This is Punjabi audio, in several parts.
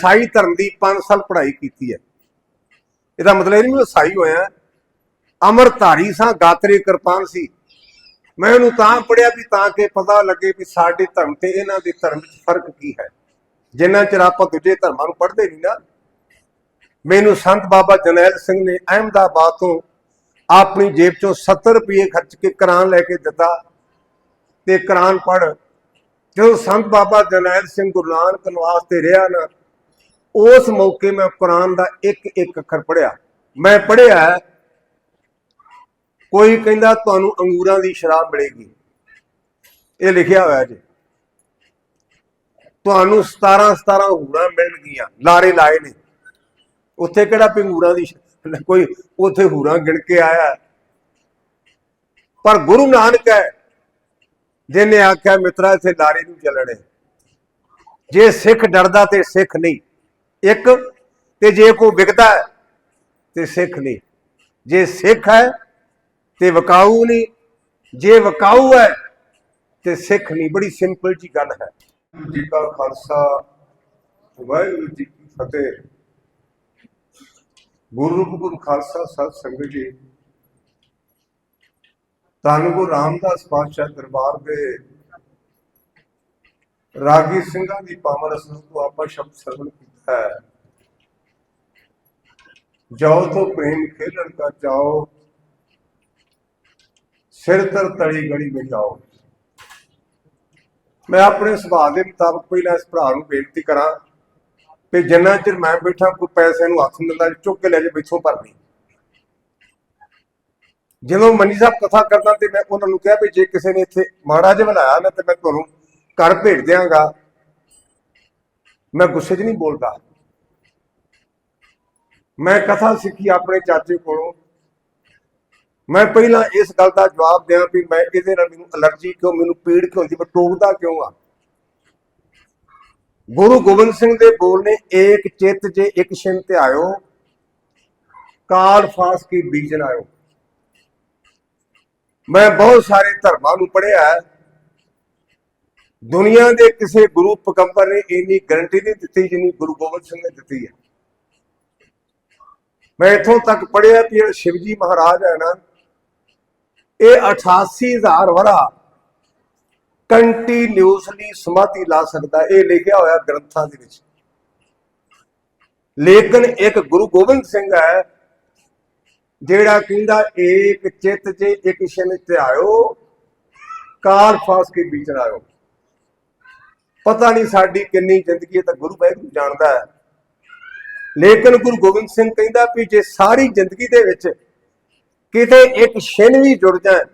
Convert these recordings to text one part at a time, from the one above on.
ਸਾਈ ਧਰਮ ਦੀ 5 ਸਾਲ ਪੜ੍ਹਾਈ ਕੀਤੀ ਹੈ। ਇਹਦਾ ਮਤਲਬ ਇਹ ਨਹੀਂ ਮੈਂ ਸਾਈ ਹੋਇਆ। ਅਮਰਧਾਰੀ ਸਾਂ, ਗਾਤਰੇ ਕਿਰਪਾਨ ਸੀ। ਮੈਂ ਉਹਨੂੰ ਤਾਂ ਪੜਿਆ ਵੀ ਤਾਂ ਕਿ ਪਤਾ ਲੱਗੇ ਵੀ ਸਾਡੇ ਧਰਮ ਤੇ ਇਹਨਾਂ ਦੇ ਧਰਮ ਵਿੱਚ ਫ਼ਰਕ ਕੀ ਹੈ। ਜਿੰਨਾ ਚਿਰ ਆਪਾਂ ਦੂਜੇ ਧਰਮਾਂ ਨੂੰ ਪੜ੍ਹਦੇ ਨਹੀਂ ਨਾ, ਮੈਨੂੰ ਸੰਤ ਬਾਬਾ ਜਨੈਲ ਸਿੰਘ ਨੇ ਅਹਿਮਦਾਬਾਦ ਤੋਂ ਆਪਣੀ ਜੇਬ ਚੋਂ 70 ਰੁਪਏ ਖਰਚ ਕੇ ਕੁਰਾਨ ਲੈ ਕੇ ਦਿੱਤਾ ਤੇ ਕੁਰਾਨ ਪੜ੍ਹ। ਜਦੋਂ ਸੰਤ ਬਾਬਾ ਜਨੈਲ ਸਿੰਘ ਗੁਰੂ ਨਾਨਕ ਨਿਵਾਸ ਤੇ ਰਿਹਾ ਨਾ ਉਸ ਮੌਕੇ ਮੈਂ ਕੁਰਾਨ ਦਾ ਇੱਕ ਇੱਕ ਅੱਖਰ ਪੜਿਆ ਮੈਂ ਪੜਿਆ ਕੋਈ ਕਹਿੰਦਾ ਤੁਹਾਨੂੰ ਅੰਗੂਰਾਂ ਦੀ ਸ਼ਰਾਬ ਮਿਲੇਗੀ। ਇਹ ਲਿਖਿਆ ਹੋਇਆ ਜੀ। ਤੁਹਾਨੂੰ 17 17 ਹੂਰਾਂ ਮਿਲਣਗੀਆਂ। ਲਾਰੇ ਲਾਏ ਨੇ। ਉੱਥੇ ਕਿਹੜਾ ਪਿੰਗੂਰਾਂ ਦੀ ਕੋਈ ਉੱਥੇ ਹੂਰਾਂ ਗਿਣ ਕੇ ਆਇਆ ਪਰ ਗੁਰੂ ਨਾਨਕ ਹੈ, ਜਿਹਨੇ ਆਖਿਆ, ਮਿੱਤਰਾ, ਇੱਥੇ ਲਾਰੇ ਨੂੰ ਚੱਲਣੇ। ਜੇ ਸਿੱਖ ਡਰਦਾ ਤੇ ਸਿੱਖ ਨਹੀਂ। ਇੱਕ ਤੇ ਜੇ ਕੋਈ ਵਿਕਦਾ ਹੈ ਤੇ ਸਿੱਖ ਨਹੀਂ। ਜੇ ਸਿੱਖ ਹੈ ਤੇ ਵਕਾਊ ਨਹੀਂ। ਜੇ ਵਕਾਊ ਹੈ ਤੇ ਸਿੱਖ ਨਹੀਂ। ਬੜੀ ਸਿੰਪਲ ਜੀ ਗੱਲ ਹੈ। ਵਾਹਿਗੁਰੂ ਜੀ ਕਾ ਖਾਲਸਾ, ਵਾਹਿਗੁਰੂ ਜੀ ਕੀ ਫਤਿਹ। ਗੁਰੂ ਰੂਪ ਗੁਰੂ ਖਾਲਸਾ ਸਤ ਸੰਗਤ ਜੀ, ਧੰਨ ਗੁਰੂ ਰਾਮਦਾਸ ਪਾਤਸ਼ਾਹ ਦਰਬਾਰ ਦੇ ਰਾਗੀ ਸਿੰਘਾਂ ਦੀ ਪਾਵਨ ਰਸਮ ਤੋਂ ਆਪਾਂ ਸ਼ਬਦ ਸਰਵਣ ਕੀਤਾ। ਹੈ। ਜਾਓ ਤੋਂ ਪ੍ਰੇਮ ਖੇਲਣ ਦਾ ਜਾਓ। ਸਿਰ ਤਰ ਤਲੀ ਗੜੀ ਵਿੱਚ ਜਾਓ। ਮੈਂ ਆਪਣੇ ਸੁਭਾਅ ਦੇ ਮੁਤਾਬਕ ਪਹਿਲਾਂ ਇਸ ਭਰਾ ਨੂੰ ਬੇਨਤੀ ਕਰਾਂ ਕਿ ਜਿੰਨਾ ਚਿਰ ਮੈਂ ਬੈਠਾ ਕੋਈ ਪੈਸੇ ਨੂੰ ਹੱਥ ਮਿਲਦਾ ਚੁੱਕ ਕੇ ਲੈ ਜਾ ਪਿੱਛੋਂ ਭਰਨੀ ਜਦੋਂ ਮੰਨੀ ਸਾਹਿਬ ਕਥਾ ਕਰਦਾ ਤੇ ਮੈਂ ਉਹਨਾਂ ਨੂੰ ਕਿਹਾ ਵੀ ਜੇ ਕਿਸੇ ਨੇ ਇੱਥੇ ਮਹਾਰਾਜ ਬਣਾਇਆ ਨਾ ਤੇ ਮੈਂ ਤੁਹਾਨੂੰ ਘਰ ਭੇਜ ਦਿਆਂਗਾ। ਮੈਂ ਗੁੱਸੇ 'ਚ ਨਹੀਂ ਬੋਲਦਾ। ਮੈਂ ਕਥਾ ਸਿੱਖੀ ਆਪਣੇ ਚਾਚੇ ਕੋਲੋਂ। ਮੈਂ ਪਹਿਲਾਂ ਇਸ ਗੱਲ ਦਾ ਜਵਾਬ ਦਿਆਂ ਵੀ ਮੈਂ ਇਹਦੇ ਨਾਲ ਮੈਨੂੰ ਅਲਰਜੀ ਕਿਉਂ, ਮੈਨੂੰ ਪੀੜ ਕਿਉਂ ਹੁੰਦੀ, ਮੈਂ ਟੋਕਦਾ ਕਿਉਂ ਆ? ਗੁਰੂ ਗੋਬਿੰਦ ਸਿੰਘ ਦੇ ਬੋਲ ਨੇ, ਏਕ ਚਿੱਤ ਜੇ ਇੱਕ ਛਿਨ ਤੇ ਆਇਓ, ਕਾਲ ਫਾਸ ਕੀ ਬੀਜਨ ਆਇਓ। ਮੈਂ ਬਹੁਤ ਸਾਰੇ ਧਰਮਾਂ ਨੂੰ ਪੜ੍ਹਿਆ ਹੈ। ਦੁਨੀਆ ਦੇ ਕਿਸੇ ਗੁਰੂ ਪਗੰਬਰ ਨੇ ਇੰਨੀ ਗਰੰਟੀ ਨਹੀਂ ਦਿੱਤੀ ਜਿੰਨੀ ਗੁਰੂ ਗੋਬਿੰਦ ਸਿੰਘ ਨੇ ਦਿੱਤੀ ਹੈ। ਮੈਂ ਇਥੋਂ ਤੱਕ ਪੜ੍ਹਿਆ ਕਿ ਜਿਹੜਾ ਸ਼ਿਵਜੀ ਮਹਾਰਾਜ ਹੈ ਨਾ, ਇਹ 88000 ਵਰਾ ਕੰਟੀਨਿਊਸਲੀ ਸਮਾਧੀ ਲਾ ਸਕਦਾ, ਇਹ ਲਿਖਿਆ ਹੋਇਆ ਗ੍ਰੰਥਾਂ ਦੇ ਵਿੱਚ। ਲੇਕਿਨ ਇੱਕ ਗੁਰੂ ਗੋਬਿੰਦ ਸਿੰਘ ਹੈ, ਜਿਹੜਾ ਕਹਿੰਦਾ, ਏਕ ਚਿੱਤ 'ਚ ਇੱਕ ਛਿਨ ਧਿਆਇਓ, ਕਾਲ ਫਾਸ ਕੇ ਵਿੱਚ ਆਇਓ। ਪਤਾ ਨਹੀਂ ਸਾਡੀ ਕਿੰਨੀ ਜ਼ਿੰਦਗੀ ਹੈ ਤਾਂ ਗੁਰੂ ਵਾਹਿਗੁਰੂ ਜਾਣਦਾ ਹੈ। ਲੇਕਿਨ ਗੁਰੂ ਗੋਬਿੰਦ ਸਿੰਘ ਕਹਿੰਦਾ ਵੀ ਜੇ ਸਾਰੀ ਜ਼ਿੰਦਗੀ ਦੇ ਵਿੱਚ ਕਿਤੇ ਇੱਕ ਛਿਨ ਵੀ ਜੁੜ ਜਾਏ,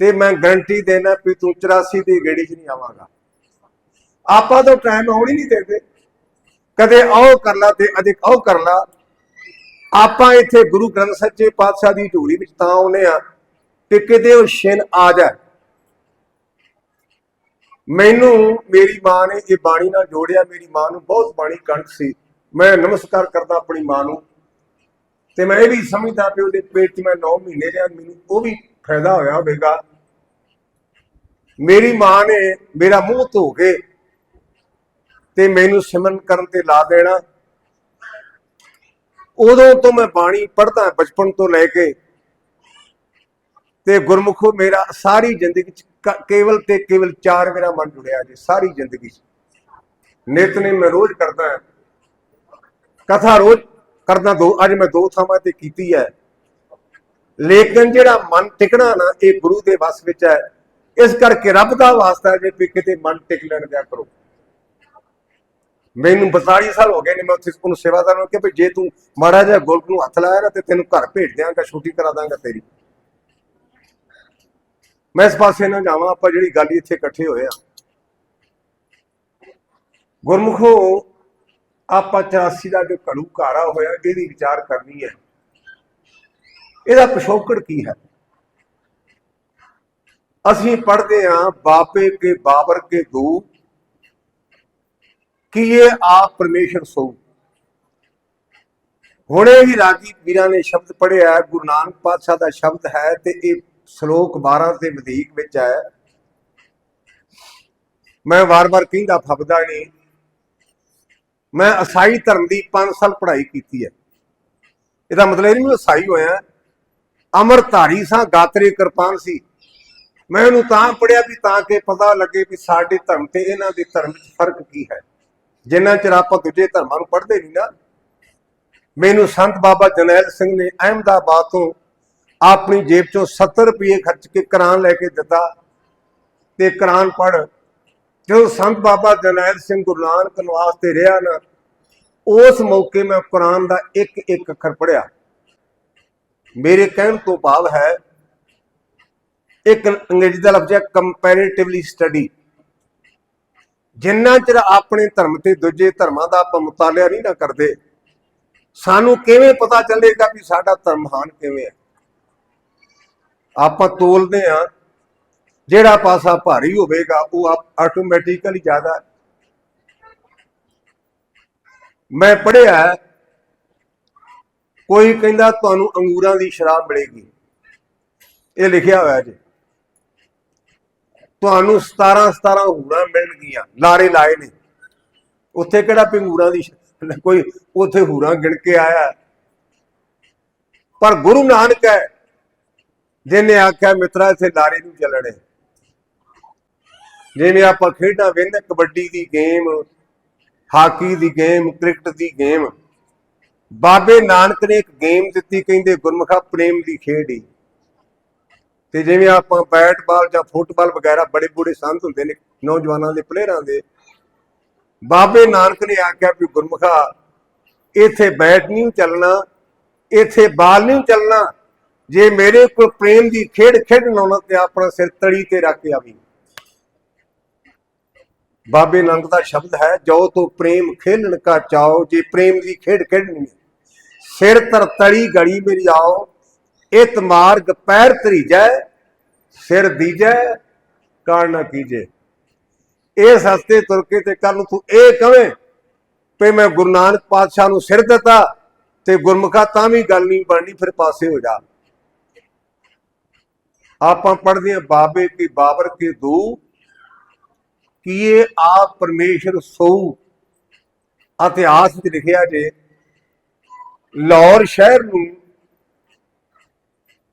ਤੇ ਮੈਂ ਗਰੰਟੀ ਦੇਣਾ ਵੀ ਤੂੰ 84 ਦੀ ਗੇੜੀ 'ਚ ਨਹੀਂ ਆਵਾਂਗਾ। ਆਪਾਂ ਤਾਂ ਟਾਈਮ ਆਉਣ ਨਹੀਂ ਦਿੰਦੇ। ਕਦੇ ਆਓ ਕਰ ਲਾ ਤੇ ਅਧਿਕ ਆਓ ਕਰ ਲਾ। ਆਪਾਂ ਇੱਥੇ ਗੁਰੂ ਗ੍ਰੰਥ ਸੱਚੇ ਪਾਤਸ਼ਾਹ ਦੀ ਝੂਲੀ ਵਿੱਚ ਤਾਂ ਆਉਨੇ ਆ ਕਿ ਕਿਤੇ ਉਹ ਛਿਨ ਆ ਜਾਏ। ਮੈਨੂੰ ਮੇਰੀ ਮਾਂ ਨੇ ਇਹ ਬਾਣੀ ਨਾਲ ਜੋੜਿਆ, ਮੇਰੀ ਮਾਂ ਨੂੰ ਬਹੁਤ ਬਾਣੀ ਕੰਠ ਸੀ। ਮੈਂ ਨਮਸਕਾਰ ਕਰਦਾ ਆਪਣੀ ਮਾਂ ਨੂੰ। ਤੇ ਮੈਂ ਇਹ ਵੀ ਸਮਝਦਾ ਕਿ ਉਹਦੇ ਪੇਟ 'ਚ ਮੈਂ 9 ਮਹੀਨੇ ਰਿਹਾ, ਮੈਨੂੰ ਉਹ ਵੀ ਫਾਇਦਾ ਹੋਇਆ ਹੋਵੇਗਾ। ਮੇਰੀ ਮਾਂ ਨੇ ਮੇਰਾ ਮੂੰਹ ਧੋ ਕੇ ਤੇ ਮੈਨੂੰ ਸਿਮਰਨ ਕਰਨ ਤੇ ਲਾ ਦੇਣਾ। ਉਦੋਂ ਤੋਂ ਮੈਂ ਬਾਣੀ ਪੜ੍ਹਦਾ, ਬਚਪਨ ਤੋਂ ਲੈ ਕੇ। ਤੇ ਗੁਰਮੁਖੋ ਮੇਰਾ ਸਾਰੀ ਜ਼ਿੰਦਗੀ ਚ ਕੇਵਲ ਤੇ ਕੇਵਲ ਚਾਰ ਮੇਰਾ ਮਨ ਜੁੜਿਆ ਜੀ ਸਾਰੀ ਜ਼ਿੰਦਗੀ ਚ। ਮੈਂ ਰੋਜ਼ ਕਰਦਾ ਹਾਂ। ਕਥਾ ਰੋਜ਼ ਕਰਦਾ ਦੋ ਅੱਜ ਮੈਂ ਦੋ ਥਾਵਾਂ ਤੇ ਕੀਤੀ ਹੈ। ਲੇਕਿਨ ਜਿਹੜਾ ਮਨ ਟਿਕਣਾ ਨਾ, ਇਹ ਗੁਰੂ ਦੇ ਵਸ ਵਿੱਚ ਹੈ। ਇਸ ਕਰਕੇ ਰੱਬ ਦਾ ਵਾਸਤਾ ਜੇ ਵੀ ਕਿਤੇ ਮਨ ਟਿਕ ਲੈਣ ਦਿਆ ਕਰੋ। ਮੈਨੂੰ 42 ਸਾਲ ਹੋ ਗਏ ਨੇ, ਮੈਂ ਉੱਥੇ ਉਹਨੂੰ ਸੇਵਾਦਾਰ ਨੂੰ ਕਿਹਾ ਵੀ ਜੇ ਤੂੰ ਮਾੜਾ ਜਿਹਾ ਗੋਲਕ ਨੂੰ ਹੱਥ ਲਾਇਆ ਨਾ ਤੇ ਤੈਨੂੰ ਘਰ ਭੇਜ ਦਿਆਂਗਾ, ਛੁੱਟੀ ਕਰਾ ਦਾਂਗਾ ਤੇਰੀ। ਮੈਂ ਇਸ ਪਾਸੇ ਨਾ ਜਾਵਾਂ, ਆਪਾਂ ਜਿਹੜੀ ਗੱਲ ਇੱਥੇ ਇਕੱਠੇ ਹੋਏ ਆ। ਗੁਰਮੁਖੋ, ਆਪਾਂ 84 ਦਾ ਜੋ ਘੜੂ ਘਾਰਾ ਹੋਇਆ, ਇਹਦੀ ਵਿਚਾਰ ਕਰਨੀ ਹੈ। ਇਹਦਾ ਪਿਛੋਕੜ ਕੀ ਹੈ? ਅਸੀਂ ਪੜ੍ਹਦੇ ਹਾਂ, ਬਾਪੇ ਕੇ ਬਾਬਰ ਕੇ ਦੂ। ਕਿ ਇਹ ਆਪ ਪਰਮੇਸ਼ਰ ਸੋ? ਹੁਣੇ ਹੀ ਰਾਗੀ ਵੀਰਾਂ ਨੇ ਸ਼ਬਦ ਪੜਿਆ ਗੁਰੂ ਨਾਨਕ ਪਾਤਸ਼ਾਹ ਦਾ ਸ਼ਬਦ ਹੈ ਤੇ ਇਹ ਸ਼ਲੋਕ 12 ਦੇ ਵਧੇਕ ਵਿੱਚ ਹੈ। ਮੈਂ ਵਾਰ-ਵਾਰ ਕਹਿੰਦਾ ਫਬਦਾ ਨਹੀਂ। ਮੈਂ ਈਸਾਈ ਧਰਮ ਦੀ 5 ਸਾਲ ਪੜ੍ਹਾਈ ਕੀਤੀ ਹੈ। ਇਹਦਾ ਮਤਲਬ ਇਹ ਨਹੀਂ ਮੈਂ ਈਸਾਈ ਹੋਇਆ। ਅਮਰਧਾਰੀ ਸਾਂ, ਗਾਤਰੇ ਕਿਰਪਾਨ ਸੀ। ਮੈਂ ਉਹਨੂੰ ਤਾਂ ਪੜਿਆ ਵੀ ਤਾਂ ਕਿ ਪਤਾ ਲੱਗੇ ਵੀ ਸਾਡੇ ਧਰਮ ਤੇ ਇਹਨਾਂ ਦੇ ਧਰਮ ਵਿੱਚ ਫ਼ਰਕ ਕੀ ਹੈ। ਜਿੰਨਾ ਚਿਰ ਆਪਾਂ ਦੂਜੇ ਧਰਮਾਂ ਨੂੰ ਪੜ੍ਹਦੇ ਨਹੀਂ ਨਾ, ਮੈਨੂੰ ਸੰਤ ਬਾਬਾ ਜਨੈਲ ਸਿੰਘ ਨੇ ਅਹਿਮਦਾਬਾਦ ਤੋਂ ਆਪਣੀ ਜੇਬ ਚੋਂ 70 ਰੁਪਏ ਖਰਚ ਕੇ ਕੁਰਾਨ ਲੈ ਕੇ ਦਿੱਤਾ ਤੇ ਕੁਰਾਨ ਪੜ੍ਹ। ਜਦੋਂ ਸੰਤ ਬਾਬਾ ਜਰਨੈਲ ਸਿੰਘ ਗੁਰੂ ਨਾਨਕ ਨਿਵਾਸ ਤੇ ਰਿਹਾ ਨਾ, ਉਸ ਮੌਕੇ ਮੈਂ ਕੁਰਾਨ ਦਾ ਇੱਕ ਇੱਕ ਅੱਖਰ ਪੜਿਆ ਮੇਰੇ ਕਹਿਣ ਤੋਂ ਭਾਵ ਹੈ, ਇੱਕ ਅੰਗਰੇਜ਼ੀ ਦਾ ਲਫ਼ਜ਼ ਹੈ ਕੰਪੈਰੀਟਿਵਲੀ ਸਟੱਡੀ ਜਿੰਨਾ ਚਿਰ ਆਪਣੇ ਧਰਮ ਤੇ ਦੂਜੇ ਧਰਮਾਂ ਦਾ ਆਪਾਂ ਮੁਤਾਲਿਆ ਨਹੀਂ ਨਾ ਕਰਦੇ, ਸਾਨੂੰ ਕਿਵੇਂ ਪਤਾ ਚੱਲੇਗਾ ਵੀ ਸਾਡਾ ਧਰਮ ਹਾਨ ਕਿਵੇਂ ਹੈ? ਆਪਾਂ ਤੋਲਦੇ ਆ ਜਿਹੜਾ ਪਾਸਾ ਭਾਰੀ ਹੋਵੇਗਾ, ਉਹ ਆਪ ਆਟੋਮੈਟਿਕਲੀ ਜ਼ਿਆਦਾ ਮੈਂ ਪੜਿਆ ਕੋਈ ਕਹਿੰਦਾ ਤੁਹਾਨੂੰ ਅੰਗੂਰਾਂ ਦੀ ਸ਼ਰਾਬ ਮਿਲੇਗੀ। ਇਹ ਲਿਖਿਆ ਹੋਇਆ ਜੀ। ਤੁਹਾਨੂੰ 17 17 ਹੂਰਾਂ ਮਿਲਣਗੀਆਂ, ਲਾਰੇ ਲਾਏ ਨੇ। ਉੱਥੇ ਕਿਹੜਾ ਪਿੰਗੂਰਾਂ ਦੀ ਕੋਈ ਉੱਥੇ ਹੂਰਾਂ ਗਿਣ ਕੇ ਆਇਆ। ਪਰ ਗੁਰੂ ਨਾਨਕ ਹੈ। ਜਿਹਨੇ ਆਖਿਆ, ਮਿੱਤਰਾ, ਇੱਥੇ ਲਾਰੇ ਨਹੀਂ ਚੱਲਣੇ। ਜਿਵੇਂ ਆਪਾਂ ਖੇਡਾਂ ਵੇਂਦੇ ਕਬੱਡੀ ਦੀ ਗੇਮ, ਹਾਕੀ ਦੀ ਗੇਮ, ਕ੍ਰਿਕਟ ਦੀ ਗੇਮ। ਬਾਬੇ ਨਾਨਕ ਨੇ ਇੱਕ ਗੇਮ ਦਿੱਤੀ, ਕਹਿੰਦੇ ਗੁਰਮੁਖਾ ਪ੍ਰੇਮ ਦੀ ਖੇਡ ਹੀ ਤੇ ਜਿਵੇਂ ਆਪਾਂ ਬੈਟ ਬਾਲ ਜਾਂ ਫੁੱਟਬਾਲ ਵਗੈਰਾ ਬੜੇ ਬੁੜੇ ਸੰਤ ਹੁੰਦੇ ਨੇ ਨੌਜਵਾਨਾਂ ਦੇ ਪਲੇਅਰਾਂ ਦੇ। ਬਾਬੇ ਨਾਨਕ ਨੇ ਆਖਿਆ ਵੀ ਗੁਰਮੁਖਾ, ਇੱਥੇ ਬੈਟ ਨਹੀਂ ਚੱਲਣਾ, ਇੱਥੇ ਬਾਲ ਨਹੀਂ ਚੱਲਣਾ। ਜੇ ਮੇਰੇ ਕੋਲ ਪ੍ਰੇਮ ਦੀ ਖੇਡ ਖੇਡਣ ਆਉਣਾ ਤੇ ਆਪਣਾ ਸਿਰ ਤੜੀ ਤੇ ਰੱਖ ਕੇ ਆਵੀਂ। ਬਾਬੇ ਨਾਨਕ ਦਾ ਸ਼ਬਦ ਹੈ, ਜੋ ਤੋ ਪ੍ਰੇਮ ਖੇਲਣ ਕਾ ਚਾਓ ਜੇ ਪ੍ਰੇਮ ਦੀ ਖੇਡ ਖੇਡਣੀ ਸਿਰ ਤਰ ਤਲੀ ਗੜੀ ਮੇਰੀ ਆਓ, ਇਤ ਮਾਰਗ ਪੈਰ ਤਰੀਜੈ ਸਿਰ ਦੀਜੈ, ਕਾਣ ਨਾ ਕੀਜੇ। ਇਹ ਸਸਤੇ ਤੁਰ ਕੇ ਤੇ ਕੱਲ ਨੂੰ ਤੂੰ ਇਹ ਕਵੇਂ ਵੀ ਮੈਂ ਗੁਰੂ ਨਾਨਕ ਪਾਤਸ਼ਾਹ ਨੂੰ ਸਿਰ ਦਿੱਤਾ ਤੇ ਗੁਰਮੁਖਾ ਤਾਂ ਵੀ ਗੱਲ ਨਹੀਂ ਬਣਨੀ, ਫਿਰ ਪਾਸੇ ਹੋ ਜਾ। ਆਪਾਂ ਪੜਦੇ ਹਾਂ ਬਾਬੇ ਕੀ ਬਾਬਰ ਕੇ ਦੂ ਕੀਏ ਆਪ ਪਰਮੇਸ਼ਰ ਸੋ ਇਤਿਹਾਸ ਵਿੱਚ ਲਿਖਿਆ ਜੇ, ਲਾਹੌਰ ਸ਼ਹਿਰ ਨੂੰ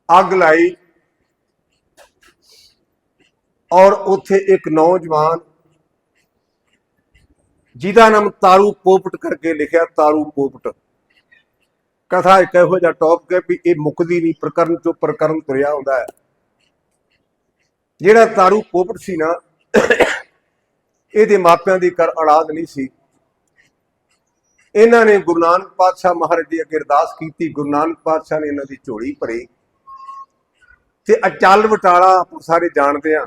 ਅੱਗ ਲਾਈ ਔਰ ਉੱਥੇ ਇੱਕ ਨੌਜਵਾਨ ਜਿਹਦਾ ਨਾਮ ਤਾਰੂ ਪੋਪਟ ਕਰਕੇ ਲਿਖਿਆ, ਤਾਰੂ ਪੋਪਟ। ਕਥਾ ਇੱਕ ਇਹੋ ਜਿਹਾ ਟੌਪਿਕ ਹੈ ਵੀ ਇਹ ਮੁੱਕਦੀ ਨਹੀਂ, ਪ੍ਰਕਰਨ ਚੋਂ ਪ੍ਰਕਰਨ ਤੁਰਿਆ ਹੁੰਦਾ ਹੈ। ਜਿਹੜਾ ਤਾਰੂ ਪੋਪਟ ਸੀ ਨਾ, ਇਹਦੇ ਮਾਪਿਆਂ ਦੀ ਕਰ ਔਲਾਦ ਨਹੀਂ ਸੀ। ਇਹਨਾਂ ਨੇ ਗੁਰੂ ਨਾਨਕ ਪਾਤਸ਼ਾਹ ਮਹਾਰਾਜ ਦੀ ਅੱਗੇ ਅਰਦਾਸ ਕੀਤੀ, ਗੁਰੂ ਨਾਨਕ ਪਾਤਸ਼ਾਹ ਨੇ ਇਹਨਾਂ ਦੀ ਝੋਲੀ ਭਰੀ ਤੇ ਅਚਲ ਬਟਾਲਾ ਆਪਾਂ ਸਾਰੇ ਜਾਣਦੇ ਆ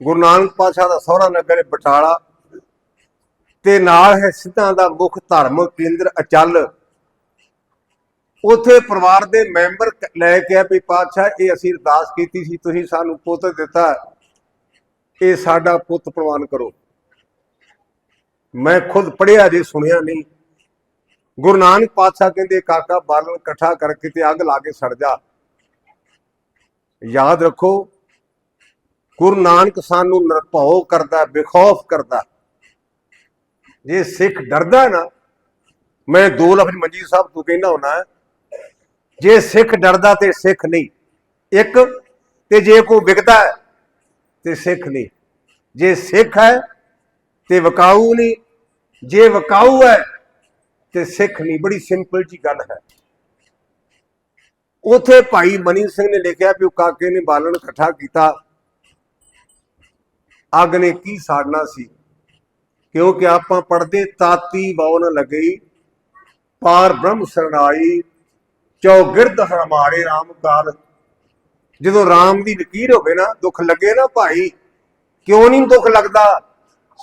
ਗੁਰੂ ਨਾਨਕ ਪਾਤਸ਼ਾਹ ਦਾ ਸਹੁਰਾ ਨਗਰ ਬਟਾਲਾ ਤੇ ਨਾਲ ਹੈ ਸਿੱਧਾਂ ਦਾ ਮੁੱਖ ਧਰਮ ਕੇਂਦਰ ਅਚਲ। ਉਥੇ ਪਰਿਵਾਰ ਦੇ ਮੈਂਬਰ ਲੈ ਕੇ ਆ ਵੀ ਪਾਤਸ਼ਾਹ, ਇਹ ਅਸੀਂ ਅਰਦਾਸ ਕੀਤੀ ਸੀ, ਤੁਸੀਂ ਸਾਨੂੰ ਪੁੱਤ ਦਿੱਤਾ। ਇਹ ਸਾਡਾ ਪੁੱਤ ਪ੍ਰਵਾਨ ਕਰੋ। ਮੈਂ ਖੁਦ ਪੜਿਆ ਜੇ, ਸੁਣਿਆ ਨਹੀਂ। ਗੁਰੂ ਨਾਨਕ ਪਾਤਸ਼ਾਹ ਕਹਿੰਦੇ, ਕਾਕਾ, ਬਾਲਣ ਇਕੱਠਾ ਕਰਕੇ ਤੇ ਅੱਗ ਲਾ ਕੇ ਸੜ ਜਾ। ਯਾਦ ਰੱਖੋ, ਗੁਰੂ ਨਾਨਕ ਸਾਨੂੰ ਨਿਰਭਉ ਕਰਦਾ, ਬੇਖੌਫ ਕਰਦਾ। ਜੇ ਸਿੱਖ ਡਰਦਾ ਨਾ, ਮੈਂ ਦੋ ਲਫ਼ਜ਼ ਮੰਜੀ ਸਾਹਿਬ ਤੋਂ ਕਹਿਣਾ ਹੁਣਾ ਜੇ ਸਿੱਖ ਡਰਦਾ ਤੇ ਸਿੱਖ ਨਹੀਂ। ਇੱਕ, ਤੇ ਜੇ ਕੋਈ ਵਿਕਦਾ ਤੇ ਸਿੱਖ ਨਹੀਂ। ਜੇ ਸਿੱਖ ਹੈ ਤੇ ਵਕਾਊ ਨਹੀਂ। ਜੇ ਵਕਾਊ ਹੈ ਤੇ ਸਿੱਖ ਨਹੀਂ। ਬੜੀ ਸਿੰਪਲ ਜੀ ਗੱਲ ਹੈ। ਉਥੇ ਭਾਈ ਮਨੀ ਸਿੰਘ ਨੇ ਲਿਖਿਆ ਵੀ ਉਹ ਕਾਕੇ ਨੇ ਬਾਲਣ ਇਕੱਠਾ ਕੀਤਾ। ਅੱਗ ਨੇ ਕੀ ਸਾੜਨਾ ਸੀ? ਕਿਉਂਕਿ ਆਪਾਂ ਪੜਦੇ ਤਾਤੀ ਬਾਉ ਨ ਲੱਗਈ। ਪਾਰ ਬ੍ਰਹਮ ਸਰਣਾਈ ਚੌਗਿਰਦ ਹਮਾਰੇ ਰਾਮ ਕਾਲ। ਜਦੋਂ ਰਾਮ ਦੀ ਲਕੀਰ ਹੋਵੇ ਨਾ, ਦੁੱਖ ਲੱਗੇ ਨਾ ਭਾਈ, ਕਿਉਂ ਨਹੀਂ ਦੁੱਖ ਲੱਗਦਾ?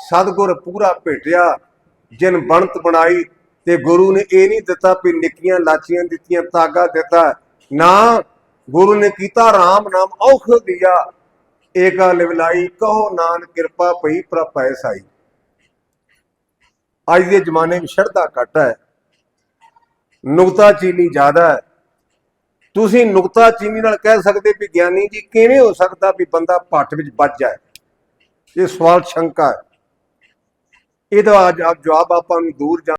ਸਤਗੁਰ ਪੂਰਾ ਭੇਟਿਆ, ਜਿਨ ਬਣਤ ਬਣਾਈ, ਤੇ ਗੁਰੂ ਨੇ ਇਹ ਨਹੀਂ ਦਿੱਤਾ ਵੀ ਨਿੱਕੀਆਂ ਲਾਚੀਆਂ ਦਿੱਤੀਆਂ, ਤਾਗਾ ਦਿੱਤਾ। ਨਾ, ਗੁਰੂ ਨੇ ਕੀਤਾ RAM ਨਾਮ ਔਖ ਦਿਆ। ਏਕਾ ਲਿਵਲਾਈ ਕਹੋ ਨਾਨ ਕਿਰਪਾ ਪਈ ਪ੍ਰਪੈ ਸਾਈ। ਅੱਜ ਦੇ ਜ਼ਮਾਨੇ ਵਿੱਚ ਸ਼ਰਧਾ ਘੱਟ ਹੈ। ਨੁਕਤਾ ਚੀਨੀ ਜ਼ਿਆਦਾ ਹੈ। ਤੁਸੀਂ ਨੁਕਤਾ ਚੀਨੀ ਨਾਲ ਕਹਿ ਸਕਦੇ ਵੀ ਗਿਆਨੀ ਜੀ ਕਿਵੇਂ ਹੋ ਸਕਦਾ ਵੀ ਬੰਦਾ ਭੱਟ ਵਿੱਚ ਵੱਜ ਜਾਏ? ਇਹ ਸਵਾਲ ਸ਼ੰਕਾ ਹੈ। ਇਹਦਾ ਜਵਾਬ ਜਵਾਬ ਆਪਾਂ ਨੂੰ ਦੂਰ ਜਾ